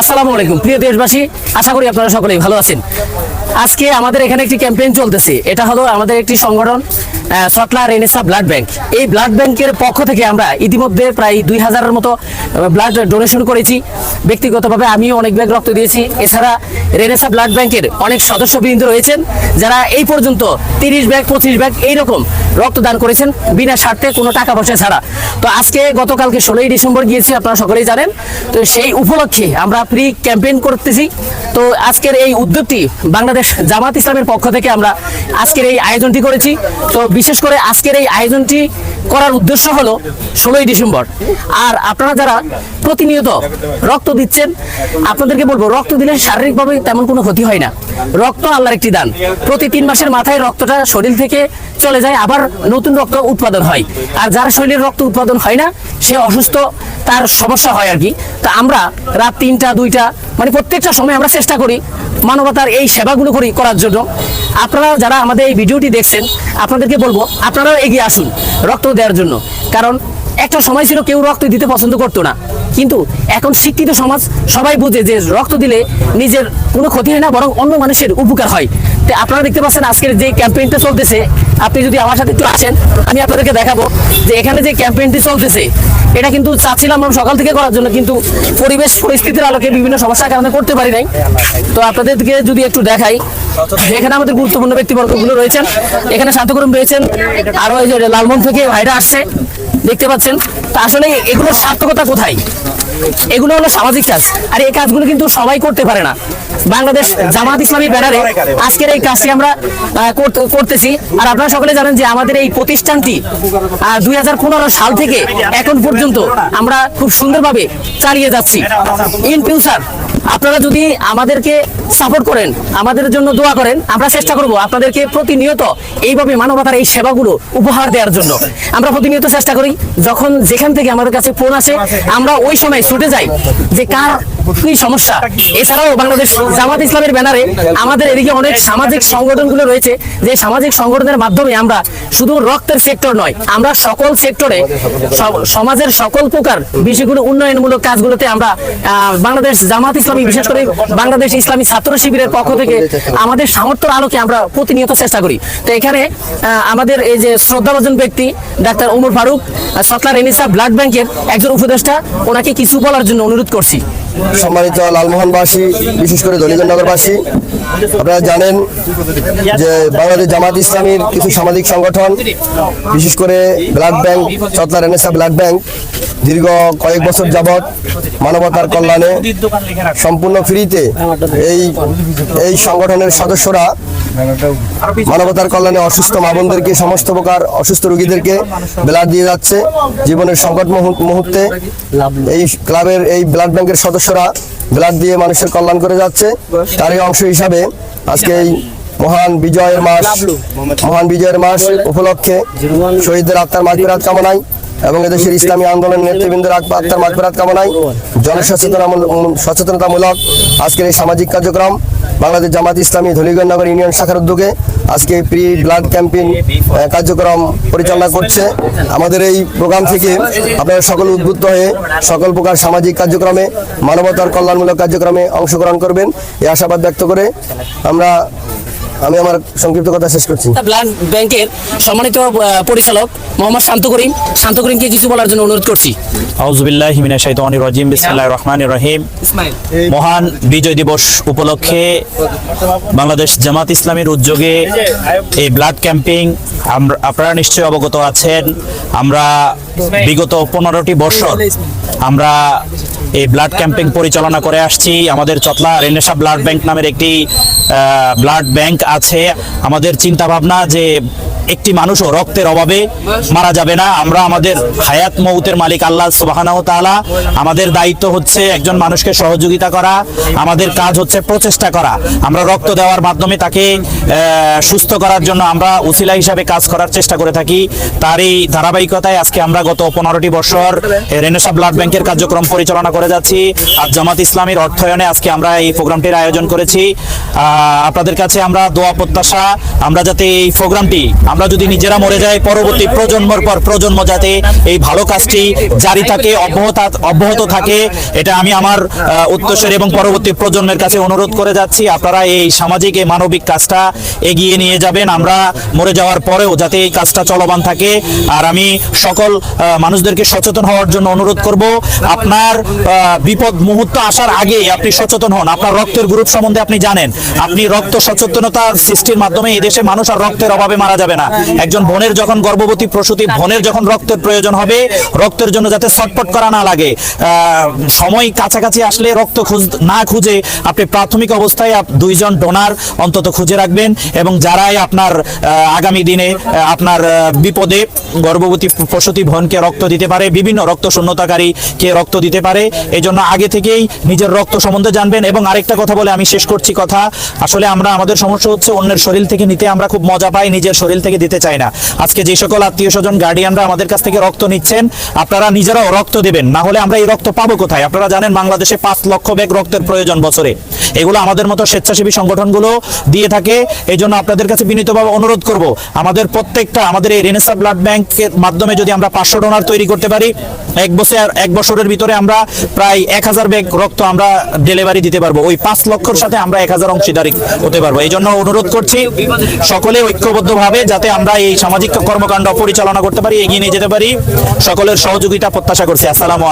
আসসালামু আলাইকুম। প্রিয় দেশবাসী আশা করি আপনারা সকলেই ভালো আছেন। আজকে আমাদের এখানে একটি ক্যাম্পেইন চলতেছে। এটা হলো আমাদের একটি সংগঠন সটলা রেনেসা ব্লাড ব্যাংক এই ব্লাড ব্যাংকের পক্ষ থেকে আমরা ইতিমধ্যে প্রায় দুই হাজারের মতো ব্লাড ডোনেশন করেছি। ব্যক্তিগতভাবে আমিও অনেক ব্যাগ রক্ত দিয়েছি। এছাড়া রেনেসা ব্লাড ব্যাংকের অনেক সদস্যবৃন্দ রয়েছেন, যারা এই পর্যন্ত তিরিশ ব্যাগ, পঁচিশ ব্যাগ এইরকম রক্তদান করেছেন বিনা স্বার্থে, কোনো টাকা পয়সা ছাড়া। তো আজকে গতকালকে ষোলোই ডিসেম্বর গিয়েছি, আপনারা সকলেই জানেন। তো সেই উপলক্ষে আমরা ফ্রি ক্যাম্পেইন করতেছি। তো আজকের এই উদ্যোগটি বাংলাদেশ জামাত ইসলামের পক্ষ থেকে আমরা আজকের এই আয়োজনটি করেছি। তো বিশেষ করে আজকের এই আয়োজনটি করার উদ্দেশ্য হলো ষোলোই ডিসেম্বর। আর আপনারা যারা প্রতিনিয়ত রক্ত দিচ্ছেন। আপনাদেরকে বলব, রক্ত দিলে শারীরিকভাবে তেমন কোনো ক্ষতি হয় না। রক্ত আল্লাহর একটি দান। প্রতি তিন মাসের মাথায় রক্তটা শরীর থেকে চলে যায়, আবার নতুন রক্ত উৎপাদন হয়। আর যার শরীরে রক্ত উৎপাদন হয় না, সে অসুস্থ, তার সমস্যা হয় আর কি। তা আমরা রাত তিনটা, দুইটা মানে প্রত্যেকটা সময় আমরা চেষ্টা করি মানবতার এই সেবাগুলো করি করার জন্য। আপনারা যারা আমাদের এই ভিডিওটি দেখছেন, আপনাদেরকে বলব, আপনারাও এগিয়ে আসুন রক্ত দেওয়ার জন্য। কারণ একটা সময় ছিল কেউ রক্ত দিতে পছন্দ করতো না। কিন্তু এখন শিক্ষিত সমাজ সবাই বুঝে যে রক্ত দিলে নিজের কোনো ক্ষতি হয় না, বরং অন্য মানুষের উপকার হয়। তো আপনারা দেখতে পাচ্ছেন আজকের যে ক্যাম্পেইনটা চলতেছে, আপনি যদি আমার সাথে একটু আসেন, আমি আপনাদেরকে দেখাবো যে এখানে যে ক্যাম্পেইনটি চলতেছে, এটা কিন্তু চাচ্ছিলাম আমরা সকাল থেকে করার জন্য, কিন্তু পরিবেশ পরিস্থিতির আলোকে বিভিন্ন সমস্যার কারণে করতে পারি নাই। তো আপনাদেরকে যদি একটু দেখাই এখানে আমাদের গুরুত্বপূর্ণ ব্যক্তিবর্গগুলো রয়েছেন, এখানে শান্তকরম রয়েছেন, আরও এই যে লালমন থেকে ভাইরা আসছে। দেখতে পাচ্ছেন? তা আসলে এগুলোর সার্থকতা কোথায়? এগুলো হলো সামাজিক কাজ। আর এই কাজগুলো কিন্তু সবাই করতে পারে না। বাংলাদেশ জামাত ইসলামী ব্যানারে আজকের এই কাজটি আমরা করতে- করতেছি। আর আপনারা সকলে জানেন যে আমাদের এই প্রতিষ্ঠানটি দুই হাজার সাল থেকে এখন পর্যন্ত আমরা খুব সুন্দরভাবে চালিয়ে যাচ্ছি। ইন ফিউচার আপনারা যদি আমাদেরকে সাপোর্ট করেন, আমাদের জন্য দোয়া করেন, আমরা চেষ্টা করব আপনাদেরকে প্রতিনিয়ত এইভাবে মানবতার এই সেবাগুলো উপহার দেওয়ার জন্য। আমরা প্রতিনিয়ত চেষ্টা করি, যখন যেখান থেকে আমাদের কাছে ফোন আসে, আমরা ওই সময় ছুটে যাই যে কার কি সমস্যা। এছাড়াও বাংলাদেশ জামাত ইসলামের ব্যানারে আমাদের এদিকে অনেক সামাজিক সংগঠনগুলো রয়েছে, যে সামাজিক সংগঠনের মাধ্যমে আমরা শুধু রক্তের সেক্টর নয়, আমরা সকল সেক্টরে সমাজের সকল প্রকার বিষয়গুলো উন্নয়নমূলক কাজগুলোতে আমরা বাংলাদেশ জামাত ইসলামী, বিশেষ করে বাংলাদেশ ইসলামী ছাত্র শিবিরের পক্ষ থেকে আমাদের সামর্থ্যের আলোকে আমরা প্রতিনিয়ত চেষ্টা করি। তো এখানে আমাদের এই যে শ্রদ্ধাভাজন ব্যক্তি, doctor Omar Faruk Satla renaissance blood ব্যাংকের একজন উপদেষ্টা, ওনাকে কিছু বলার জন্য অনুরোধ করছি। সম্মানিত লালমোহনবাসী, বিশেষ করে দলিগঞ্জনগরবাসী আপনারা জানেন যে বাংলাদেশ জামাত ইসলামীর কিছু সামাজিক সংগঠন, বিশেষ করে blood bank Satla renaissance blood bank দীর্ঘ কয়েক বছর যাবৎ মানবতার কল্যাণে সম্পূর্ণ ফ্রিতে এই এই সংগঠনের সদস্যরা মানবতার কল্যাণে অসুস্থ মা বোনদেরকে, সমস্ত প্রকার অসুস্থ রোগীদেরকে ব্লাড দিয়ে যাচ্ছে। জীবনের সংকট মুহূর্তে এই ক্লাবের, এই ব্লাড ব্যাংকের সদস্যরা ব্লাড দিয়ে মানুষের কল্যাণ করে যাচ্ছে। তারই অংশ হিসাবে আজকে এই মহান বিজয়ের মাস, মহান বিজয়ের মাস উপলক্ষে শহীদদের আত্মার মাগফিরাত কামনায় এবং এদেশের ইসলামী আন্দোলন নেতৃবৃন্দের আত্মা- আত্মার মাগফিরাত কামনায় জনসচেতনা সচেতনতামূলক আজকের এই সামাজিক কার্যক্রম বাংলাদেশ জামাত ইসলামী ধলিগঞ্জ নগর ইউনিয়ন শাখার উদ্যোগে আজকে প্রি ব্লাড ক্যাম্পেইন কার্যক্রম পরিচালনা করছে। আমাদের এই প্রোগ্রাম থেকে আপনারা সকল উদ্বুদ্ধ হয়ে সকল প্রকার সামাজিক কার্যক্রমে, মানবতার কল্যাণমূলক কার্যক্রমে অংশগ্রহণ করবেন। এই আশাবাদ ব্যক্ত করে আমরা আমি আমার সংক্ষিপ্ত কথা শেষ করছি। ব্লাড ব্যাংকের সম্মানিত পরিচালক মোহাম্মদ শান্ত করিম শান্ত করিমকে কিছু বলার জন্য অনুরোধ করছি। আউজুবিল্লাহ মিনা শাইতানির রাজিম বিসমিল্লাহির রহমানির রহিম। মহান বিজয় দিবস উপলক্ষে বাংলাদেশ জামাত ইসলামের উদ্যোগে এই ব্লাড ক্যাম্পিং আমরা আপনারা নিশ্চয়ই অবগত আছেন। আমরা বিগত পনেরোটি বছর আমরা এই ব্লাড ক্যাম্পিং পরিচালনা করে আসছি। আমাদের চতলা রেনেসা ব্লাড ব্যাংক নামের একটি ব্লাড ব্যাংক আছে। আমাদের চিন্তা ভাবনা যে একটি মানুষও রক্তের অভাবে মারা যাবে না। আমরা আমাদের হায়াত মৌতের মালিক আল্লাহ সুবাহানাহ তাআলা। আমাদের দায়িত্ব হচ্ছে একজন মানুষকে সহযোগিতা করা, আমাদের কাজ হচ্ছে প্রচেষ্টা করা। আমরা রক্ত দেওয়ার মাধ্যমে তাকে সুস্থ করার জন্য আমরা উসিলা হিসাবে কাজ করার চেষ্টা করে থাকি। তার এই ধারাবাহিকতায় আজকে আমরা গত পনেরোটি বছর রেনেসা ব্লাড ব্যাংকের কার্যক্রম পরিচালনা করে যাচ্ছি। আর জামাত ইসলামীর অর্থায়নে আজকে আমরা এই প্রোগ্রামটির আয়োজন করেছি। আপনাদের কাছে আমরা দোয়া প্রত্যাশা, আমরা যাতে এই প্রোগ্রামটি আমরা যদি নিজেরা মরে যাই পরবর্তী প্রজন্মর পর প্রজন্ম যাতে এই ভালো কাজটি জারি থাকে অব্যাহত অব্যাহত থাকে এটা আমি আমার আহ, উত্তরসূরি এবং পরবর্তী প্রজন্মের কাছে অনুরোধ করে যাচ্ছি। আপনারা এই সামাজিক এই মানবিক কাজটা এগিয়ে নিয়ে যাবেন। আমরা মরে যাওয়ার পরেও যাতে এই কাজটা চলমান থাকে। আর আমি সকল মানুষদেরকে সচেতন হওয়ার জন্য অনুরোধ করব। আপনার বিপদ মুহূর্ত আসার আগে আপনি সচেতন হন। আপনার রক্তের গ্রুপ সম্বন্ধে আপনি জানেন। আপনি রক্ত সচেতনতা সৃষ্টির মাধ্যমে এই দেশে মানুষ আর রক্তের অভাবে মারা যাবে না। একজন বোনের যখন গর্ভবতী প্রসূতি, বোনের যখন রক্তের প্রয়োজন হবে, রক্তের জন্য যাতে ছটপট করা না লাগে। সময় কাছাকাছি আসলে রক্ত না খুঁজে আপনি প্রাথমিক অবস্থায় দুইজন ডোনার অন্তত খুঁজে রাখবেন এবং যারাই আপনার আগামী দিনে আপনার বিপদে গর্ভবতী প্রসূতি বোনকে রক্ত দিতে পারে, বিভিন্ন রক্ত শূন্যতাকারী কে রক্ত দিতে পারে এই জন্য আগে থেকেই নিজের রক্ত সম্বন্ধে জানবেন এবং আরেকটা কথা বলে আমি শেষ করছি কথা। আসলে আমরা, আমাদের সমস্যা হচ্ছে অন্যের শরীর থেকে নিতে আমরা খুব মজা পাই, নিজের শরীর থেকে দিতে চাই না। আজকে যে সকল আত্মীয় স্বজন গার্ডিয়ানরা আমাদের কাছ থেকে রক্ত নিচ্ছেন, আপনারা নিজেরাও রক্ত দেবেন। না হলে আমরা এই রক্ত পাবো কোথায়? আপনারা জানেন বাংলাদেশে পাঁচ লক্ষ ব্যাগ রক্তের প্রয়োজন বছরে। এগুলো আমাদের মতো স্বেচ্ছাসেবী সংগঠনগুলো দিয়ে থাকে। এই জন্য আপনাদের কাছে বিনীতভাবে অনুরোধ করব, আমাদের প্রত্যেকটা, আমাদের এই রেনেসা ব্লাড ব্যাংকের মাধ্যমে যদি আমরা পাঁচশো ডোনার তৈরি করতে পারি, এক বছর, এক বছরের ভিতরে আমরা প্রায় এক হাজার ব্যাগ রক্ত আমরা ডেলিভারি দিতে পারব। ওই পাঁচ লক্ষর সাথে আমরা এক হাজার অংশীদারি হতে পারব। এই জন্য অনুরোধ করছি, সকলে ঐক্যবদ্ধভাবে যাতে আমরা এই সামাজিক কর্মকাণ্ড পরিচালনা করতে পারি, এগিয়ে নিয়ে যেতে পারি। সকলের সহযোগিতা, প্রত্যাশা করছি। আসসালামু